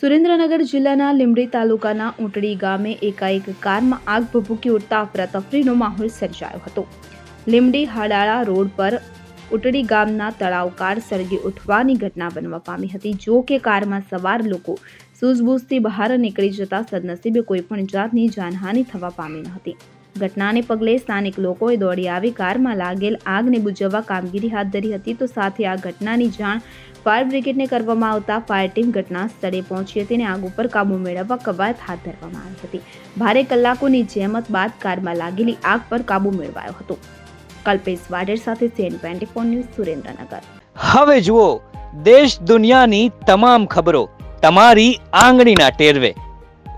સુરેન્દ્રનગર જિલ્લાના લીંબડી તાલુકાના ઊંટડી ગામે એકાએક કારમાં આગ ભભૂકી ઉઠતા અફરાતફરીનો માહોલ સર્જાયો હતો. લીંબડી હડાળા રોડ પર ઉટડી ગામના તળાવ કાર સળગી ઉઠવાની ઘટના બનવા પામી હતી. જો કે કારમાં સવાર લોકો સૂઝબૂઝથી બહાર નીકળી જતા સદનસીબે કોઈ પણ જાતની જાનહાનિ થવા પામી ન હતી. ઘટનાને પગલે સ્થાનિક લોકોએ દોડી આવી કારમાં લાગેલ આગને બુજવવા કામગીરી હાથ ધરી હતી. તો સાથે આ ઘટનાની જાણ ફાયર બ્રિગેડને કરવામાં આવતા ફાયર ટીમ ઘટના સ્થળે પહોંચી હતી અને આગ ઉપર કાબુ મેળવવા કવાયત હાથ ધરવામાં આવી હતી. ભારે કલાકોની જહેમત બાદ કારમાં લાગેલી આગ પર કાબુ મેળવાયો હતો. કલ્પેશ વાડેર સાથે CN twenty four news Surendranagar. હવે જુઓ, દેશ દુનિયાની તમામ ખબરો તમારી આંગળીના ટેરવે.